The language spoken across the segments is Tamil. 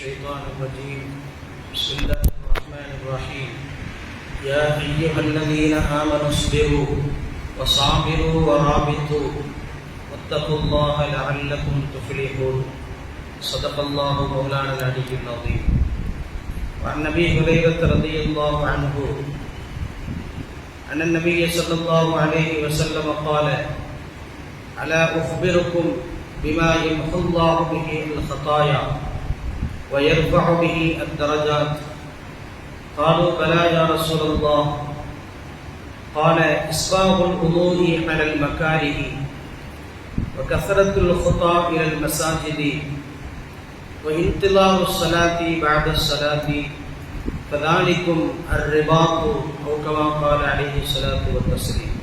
الشيطان الرجيم. بسم الله الرحمن الرحيم. يا أيها الذين آمنوا اصبروا وصابروا ورابطوا. واتقوا الله لعلكم تفلحون. صدق الله مولانا العلي العظيم. وعن أبي هريرة رضي الله عنه. أن النبي صلى الله عليه وسلم قال ألا أخبركم بما يمحو الله به الخطايا? ويرفع به الدرجات. قالوا بلى يا رسول الله. قال اسباغ الوضوء على المكاره وكثرة الخطى إلى المساجد وانتظار الصلاة بعد الصلاة فذلكم الرباط أو كما قال عليه الصلاة والتسليم.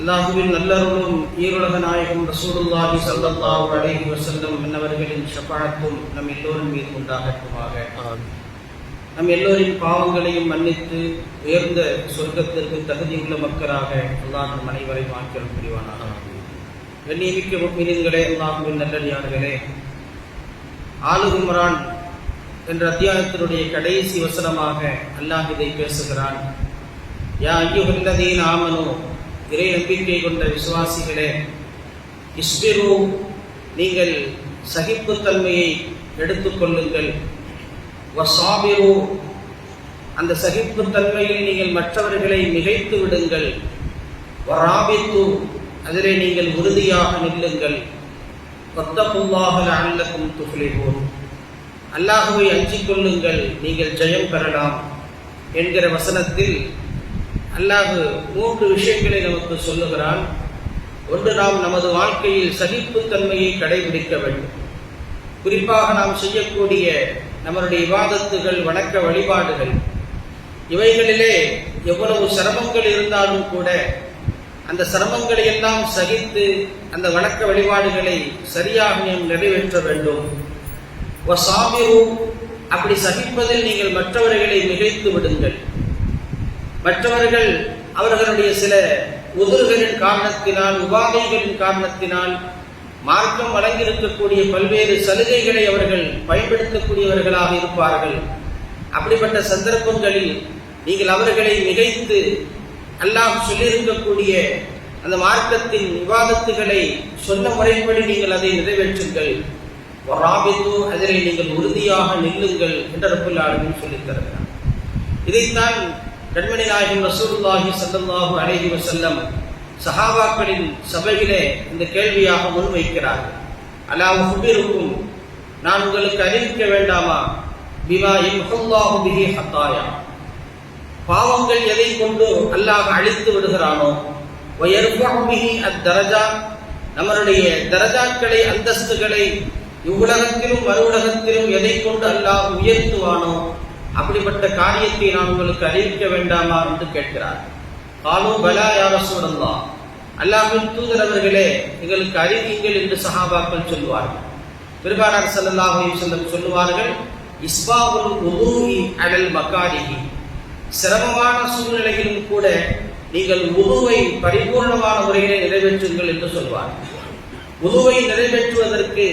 அல்லாஹுவின் நல்லருளும் ஈருலக நாயகம் ரசூலுல்லாஹி ஸல்லல்லாஹு அலைஹி வஸல்லம் என்னவர்களின் ஷஃபாஅத்தும் நம் எல்லோரின் மீது உண்டாகட்டுமாக. நம் எல்லோரின் பாவங்களையும் மன்னித்து உயர்ந்த சொர்க்கத்திற்கு தகுதியுள்ள மக்களாக அல்லாஹ் நம் அனைவரையும் ஆக்கிரம் புரிவானாக. கண்ணியமிக்க முக்மினின்களே அல்லாஹுவின் நல்லடியார்களே ஆலுகுமரான் என்ற அத்தியாயத்தினுடைய கடைசி வசனமாக அல்லாஹ் இதை பேசுகிறான். யா ஐயுகல்லதீன் ஆமனோ இறை நம்பிக்கை கொண்ட விசுவாசிகளே இஸ்பிரு நீங்கள் சகிப்புத்தன்மையை எடுத்துக்கொள்ளுங்கள் வசாபிரு அந்த சகிப்புத்தன்மையில் நீங்கள் மற்றவர்களை மிகைத்து விடுங்கள். வராபித்து அதிலே நீங்கள் உறுதியாக நில்லுங்கள். கொத்தப்புல்லாக அல்லக்கும் துகளிவோம் அல்லாஹுவை அஞ்சிக் கொள்ளுங்கள் நீங்கள் ஜெயம் பெறலாம் என்கிற வசனத்தில் அல்லாஹு மூன்று விஷயங்களை நமக்கு சொல்லுகிறான். ஒன்று நாம் நமது வாழ்க்கையில் சகிப்புத்தன்மையை கடைபிடிக்க வேண்டும். குறிப்பாக நாம் செய்யக்கூடிய நம்மளுடைய விவாதத்துகள் வணக்க வழிபாடுகள் இவைகளிலே எவ்வளவு சிரமங்கள் இருந்தாலும் கூட அந்த சிரமங்களை எல்லாம் சகித்து அந்த வணக்க வழிபாடுகளை சரியாக நாம் நிறைவேற்ற வேண்டும். அப்படி சகிப்பதில் நீங்கள் மற்றவர்களை மிகைத்து விடுங்கள். மற்றவர்கள் அவர்களுடைய சில உதிர்களின் காரணத்தினால் உபாதைகளின் காரணத்தினால் மார்க்கம் வழங்கியிருக்கக்கூடிய பல்வேறு சலுகைகளை அவர்கள் பயன்படுத்தக்கூடியவர்களாக இருப்பார்கள். அப்படிப்பட்ட சந்தர்ப்பங்களில் நீங்கள் அவர்களை மிகைத்து அல்லாஹ் சொல்லியிருக்கக்கூடிய அந்த மார்க்கத்தின் விவாதத்துகளை சொன்ன முறைப்படி நீங்கள் அதை நிறைவேற்றுங்கள். ராபித்து அதிலே நீங்கள் உறுதியாக நில்லுங்கள் என்று ரப்புல் சொல்லித் தருகிறார் இதைத்தான் கண்மணி நாயகம் ரசூலுல்லாஹி ஸல்லல்லாஹு வசல்லம் சஹாபாக்களின் சபையிலே இந்த கேள்வியாக முன்வைக்கிறார்கள் அல்லாஹ் ஹுபிருக்கும் நான் உங்களுக்கு அறிவிக்க வேண்டாமா? பிமா இம்ஹுல்லாஹு பிஹி ஹத்தாயா. பாவங்கள் எதை கொண்டு அல்லாஹ் அழித்து விடுகிறானோ? வயர்பிஹி அத்தரஜா. நம்மளுடைய தரஜாக்களை அந்தஸ்துகளை இவ்வுலகத்திலும் மறு உலகத்திலும் எதை கொண்டு அல்லாஹ் உயர்த்துவானோ? அப்படிப்பட்ட காரியத்தை நான் உங்களுக்கு அறிவிக்க வேண்டாமா என்று கேட்கிறார். காலோ பலா யார அல்லாஹின் தூதர் அவர்களே எங்களுக்கு அறிவிங்கள் என்று சஹாபாக்கள் சொல்லுவார்கள். பெருமானார் சல்லல்லாஹு செல்லம் சொல்லுவார்கள் இஸ்பாவுல் உதூஹி அடல் மக்காரிகி சிரமமான சூழ்நிலையிலும் கூட நீங்கள் உதுவை பரிபூர்ணமான முறையிலே நிறைவேற்றுங்கள் என்று சொல்வார் உதுவை நிறைவேற்றுவதற்கு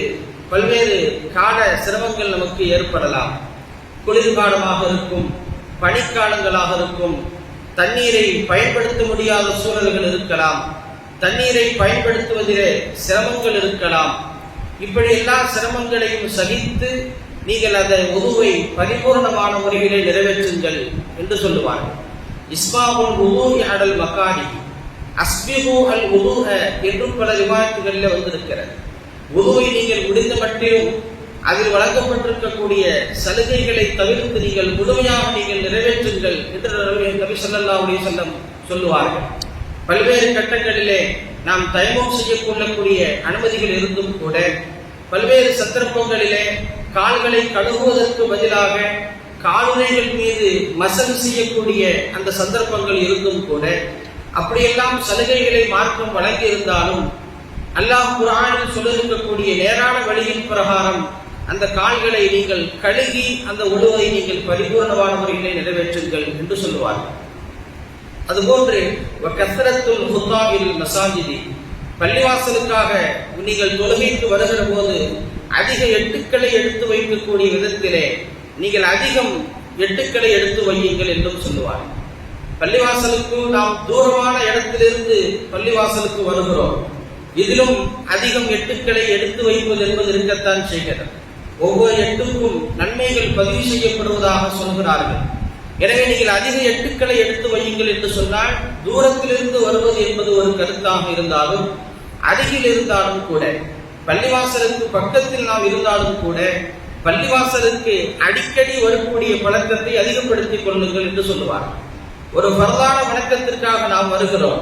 பல்வேறு கால சிரமங்கள் நமக்கு ஏற்படலாம். குளிர்காலமாக இருக்கும் பனிக்காலங்களாக இருக்கும் தண்ணீரை பயன்படுத்த முடியாத சூழல்கள் இருக்கலாம் தண்ணீரை பயன்படுத்துவதிலே சிரமங்கள் இருக்கலாம். இப்படி எல்லா சிரமங்களையும் சகித்து நீங்கள் அந்த உதுவை பரிபூர்ணமான முறையிலே நிறைவேற்றுங்கள் என்று சொல்லுவார்கள். இஸ்மாவுல் உது அடல் மக்காரி அஸ்பிஹு அல் உது என்றும் பல விவாதங்களில் வந்திருக்கிறது. உதுவை நீங்கள் முடிந்த மட்டிலும் அதில் வழங்கப்பட்டிருக்கக்கூடிய சலுகைகளை தவிர்த்து நீங்கள் முழுமையாக நீங்கள் நிறைவேற்றுங்கள் என்று நபி சொல்லல்லா உடைய சொல்லம் சொல்லுவார்கள். பல்வேறு கட்டங்களிலே நாம் தயமம் செய்யக்கொள்ளக்கூடிய அனுமதிகள் இருந்தும் கூட பல்வேறு சந்தர்ப்பங்களிலே கால்களை கழுவுவதற்கு பதிலாக காலுரைகள் மீது மசல் செய்யக்கூடிய அந்த சந்தர்ப்பங்கள் இருந்தும் கூட அப்படியெல்லாம் சலுகைகளை மார்க்கம் வழங்கி இருந்தாலும் அல்லாஹ் குரானில் சொல்லிருக்கக்கூடிய நேரான வழியின் பிரகாரம் அந்த கால்களை நீங்கள் கழுகி அந்த உழுவதை நீங்கள் பரிபூர்ணமான முறையிலே நிறைவேற்றுங்கள் என்று சொல்லுவார்கள். அதுபோன்று கசரத்துல் ஹுத்தாவில் மசாஜிதி பள்ளிவாசலுக்காக நீங்கள் தொழுகைக்கு வருகிற போது அதிக எட்டுக்களை எடுத்து வைக்கக்கூடிய விதத்திலே நீங்கள் அதிகம் எட்டுக்களை எடுத்து வையுங்கள் என்றும் சொல்லுவார் பள்ளிவாசலுக்கு நாம் தூரமான இடத்திலிருந்து பள்ளிவாசலுக்கு வருகிறோம். இதிலும் அதிகம் எட்டுக்களை எடுத்து வைப்பது என்பது இருக்கத்தான் செய்கிறது. ஒவ்வொரு எட்டுக்கும் நன்மைகள் பதிவு செய்யப்படுவதாக சொல்கிறார்கள். எனவே நீங்கள் அதிக எட்டுக்களை எடுத்து வையுங்கள் என்று சொன்னால் தூரத்திலிருந்து வருவது என்பது ஒரு கருத்தாக இருந்தாலும் அருகில் இருந்தாலும் கூட பள்ளிவாசலுக்கு பக்கத்தில் நாம் இருந்தாலும் கூட பள்ளிவாசலுக்கு அடிக்கடி வரக்கூடிய பழக்கத்தை அதிகப்படுத்திக் கொள்ளுங்கள் என்று சொல்லுவார் ஒரு வரலான வணக்கத்திற்காக நாம் வருகிறோம்.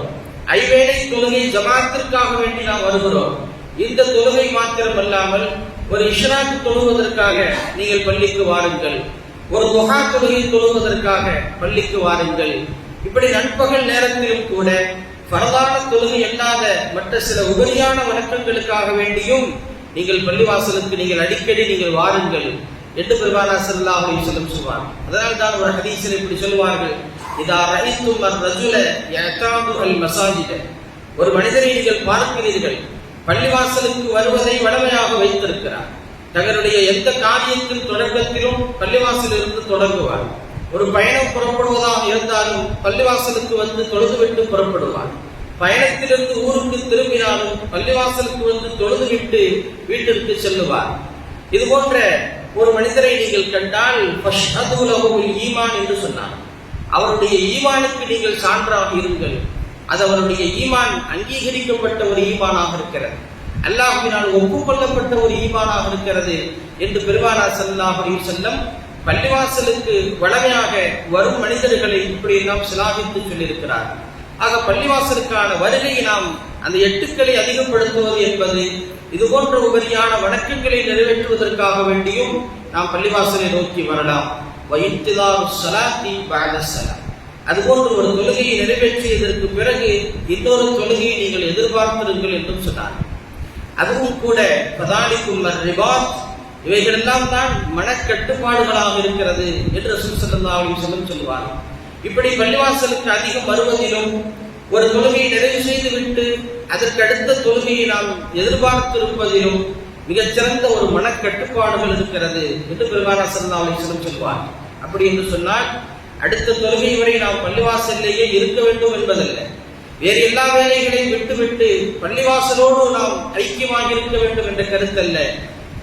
ஐவேளை தொழுகை ஜமாத்திற்காக வேண்டி நாம் வருகிறோம். இந்த தொழுகை மாத்திரம் அல்லாமல் ஒரு இஷ்ராக்கு தொழுவதற்காக நீங்கள் பள்ளிக்கு வாருங்கள். ஒரு துகா தொழுகை தொழுவதற்காக பள்ளிக்கு வாருங்கள். இப்படி நண்பகல் நேரத்திலும் கூட பரதான தொழுகை அல்லாத மற்ற சில உபரியான வணக்கங்களுக்காக வேண்டியும் நீங்கள் பள்ளிவாசலுக்கு நீங்கள் அடிக்கடி நீங்கள் வாருங்கள் என்று பெருமானா ஸல்லல்லாஹு அலைஹி சொல்வார். அதனால் தான் ஒரு ஹதீஸில் இப்படி சொல்லுவார்கள். இதா ரஹித்தும் மர் ரஜுல யதாது அல் ஒரு மனிதரை நீங்கள் பார்க்கிறீர்கள். பள்ளிவாசலுக்கு வருவதை வடமையாக வைத்திருக்கிறார். தங்களுடைய எந்த காரியத்தின் தொடக்கத்திலும் பள்ளிவாசலிருந்து தொடங்குவார். ஒரு பயணம் புறப்படுவதாக இருந்தாலும் பள்ளிவாசலுக்கு வந்து தொழுதுவிட்டு புறப்படுவார். பயணத்திலிருந்து ஊருக்கு திரும்பினாலும் பள்ளிவாசலுக்கு வந்து தொழுதுவிட்டு வீட்டிற்கு செல்லுவார். இது போன்ற ஒரு மனிதரை நீங்கள் கண்டால் ஈமான் என்று சொன்னார். அவருடைய ஈமானுக்கு நீங்கள் சான்றாக இருங்கள். அது அவருடைய ஈமான் அங்கீகரிக்கப்பட்ட ஒரு ஈமானாக இருக்கிறது. அல்லாஹினால் ஒப்புக்கொள்ளப்பட்ட ஒரு ஈமானாக இருக்கிறது என்று பெருமானா ஸல்லல்லாஹு செல்லம் பள்ளிவாசலுக்கு வளமையாக வரும் மனிதர்களை இப்படி எல்லாம் சிலாகித்து சொல்லியிருக்கிறார். ஆக பள்ளிவாசலுக்கான வருகை நாம் அந்த எட்டுக்களை அதிகப்படுத்துவது என்பது இது போன்ற உபரியான வணக்கங்களை நிறைவேற்றுவதற்காக வேண்டியும் நாம் பள்ளிவாசலை நோக்கி வரலாம். வயிற்றுதான் சலாத்தி பாடசலாம் அதுபோன்று ஒரு தொழுகையை நிறைவேற்றியதற்கு பிறகு இன்னொரு தொழுகையை நீங்கள் எதிர்பார்த்திருங்கள் என்றும் சொன்னார். அதுவும் கூட பதாலிக்கும் ரிபாத் இவைகளெல்லாம் தான் மனக்கட்டுப்பாடுகளாக இருக்கிறது என்று ரசூல் ஸல்லல்லாஹு சொல்லுவார். இப்படி பள்ளிவாசலுக்கு அதிகம் வருவதிலும் ஒரு தொழுகையை நிறைவு செய்து விட்டு அதற்கு அடுத்த தொழுகையை நாம் எதிர்பார்த்திருப்பதிலும் மிகச்சிறந்த ஒரு மனக்கட்டுப்பாடுகள் இருக்கிறது என்று பெருமானா ஸல்லல்லாஹு அலைஹி சொல்வார் அப்படி என்று சொன்னால் அடுத்த தொழுகை வரை நாம் பள்ளிவாசலிலேயே இருக்க வேண்டும் என்பதல்ல. வேறு எல்லா வேலைகளையும் விட்டுவிட்டு பள்ளிவாசலோடு நாம் ஐக்கியமாக இருக்க வேண்டும் என்ற கருத்தல்ல.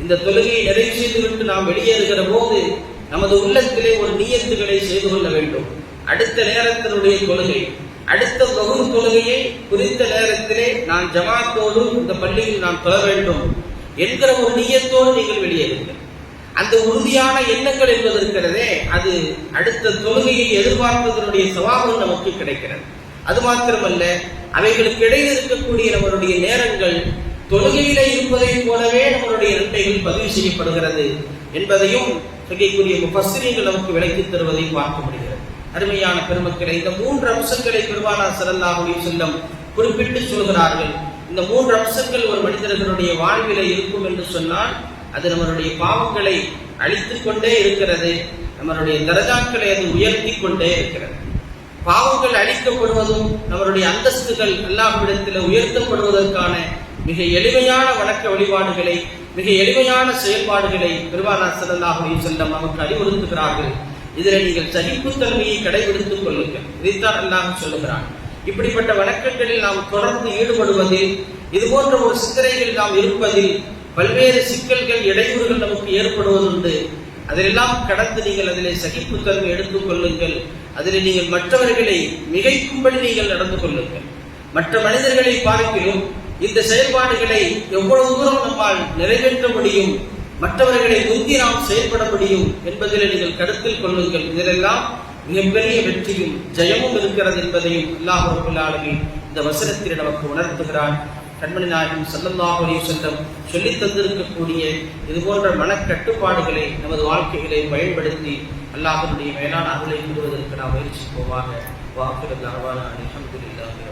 இந்த தொழுகையை நிறைவு செய்துவிட்டு நாம் வெளியேறுகிற போது நமது உள்ளத்திலே ஒரு நீயத்துகளை செய்து கொள்ள வேண்டும். அடுத்த நேரத்தினுடைய தொழுகை. அடுத்த வகுப்பு தொழுகையை குறித்த நேரத்திலே நான் ஜமாத்தோடு இந்த பள்ளியில் நான் தொழ வேண்டும் என்கிற ஒரு நீயத்தோடு நீங்கள் வெளியேறுங்கள். அந்த உறுதியான எண்ணங்கள் என்பது இருக்கிறதே அது அடுத்த தொழுகையை எதிர்பார்ப்பதனுடைய சவாபம் நமக்கு கிடைக்கிறது. அது மாத்திரமல்ல அவைகளுக்கு இடையில் இருக்கக்கூடிய நம்மளுடைய நேரங்கள் தொழுகையில இருப்பதை போலவே நம்மளுடைய இரட்டைகள் பதிவு செய்யப்படுகிறது என்பதையும் மிகக்கூடிய முஃபஸ்ஸிரீன்கள் நமக்கு விளக்கி தருவதை பார்க்க முடிகிறது. அருமையான பெருமக்களை இந்த மூன்று அம்சங்களை பெருமானா ஸல்லல்லாஹு செல்லம் குறிப்பிட்டு சொல்கிறார்கள். இந்த மூன்று அம்சங்கள் ஒரு மனிதர்களுடைய வாழ்வில இருக்கும் என்று சொன்னால் அது நம்மளுடைய பாவங்களை அழித்து கொண்டே இருக்கிறது. நம்மளுடைய தரஜாக்களை அது உயர்த்தி கொண்டே இருக்கிறது. பாவங்கள் அழிக்கப்படுவதும் நம்மளுடைய அந்தஸ்துகள் அல்லாஹ்விடத்தில் உயர்த்தப்படுவதற்கான மிக எளிமையான வணக்க வழிபாடுகளை மிக எளிமையான செயல்பாடுகளை பெருமானா ஸல்லல்லாஹு செல்லம் நமக்கு அறிவுறுத்துகிறார்கள். இதில் நீங்கள் சகிப்புத்தன்மையை கடைபிடித்துக் கொள்ளுங்கள். இதைத்தான் அல்லாஹ் சொல்லுகிறான். இப்படிப்பட்ட வணக்கங்களில் நாம் தொடர்ந்து ஈடுபடுவதில் இது போன்ற ஒரு சிந்தனைகளில் நாம் இருப்பதில் பல்வேறு சிக்கல்கள் இடையூறுகள் நமக்கு ஏற்படுவதுண்டு. அதிலெல்லாம் கடந்து நீங்கள் அதிலே சகிப்புத்தன்மை எடுத்துக் கொள்ளுங்கள். அதில் நீங்கள் மற்றவர்களை மிகைக்கும்படி நீங்கள் நடந்து கொள்ளுங்கள். மற்ற மனிதர்களை பார்க்கிலும் இந்த செயல்பாடுகளை எவ்வளவு தூரம் நம்மால் நிறைவேற்ற முடியும் மற்றவர்களை முந்தி நாம் செயல்பட முடியும் என்பதில் நீங்கள் கருத்தில் கொள்ளுங்கள். இதிலெல்லாம் மிகப்பெரிய வெற்றியும் ஜெயமும் இருக்கிறது என்பதையும் அல்லாஹ் ரபுல் இந்த வசனத்தில் நமக்கு உணர்த்துகிறான். கண்மணி நாயகம் ஸல்லல்லாஹு அலைஹி வஸல்லம் சொல்லித் தந்திருக்கக்கூடிய இது போன்ற மனக்கட்டுப்பாடுகளை நமது வாழ்க்கைகளை பயன்படுத்தி அல்லாஹனுடைய மேலான அருளை பெறுவதற்கு நாம் முயற்சிப்போமாக. வாக்குறுதி அல்ஹம்துலில்லாஹி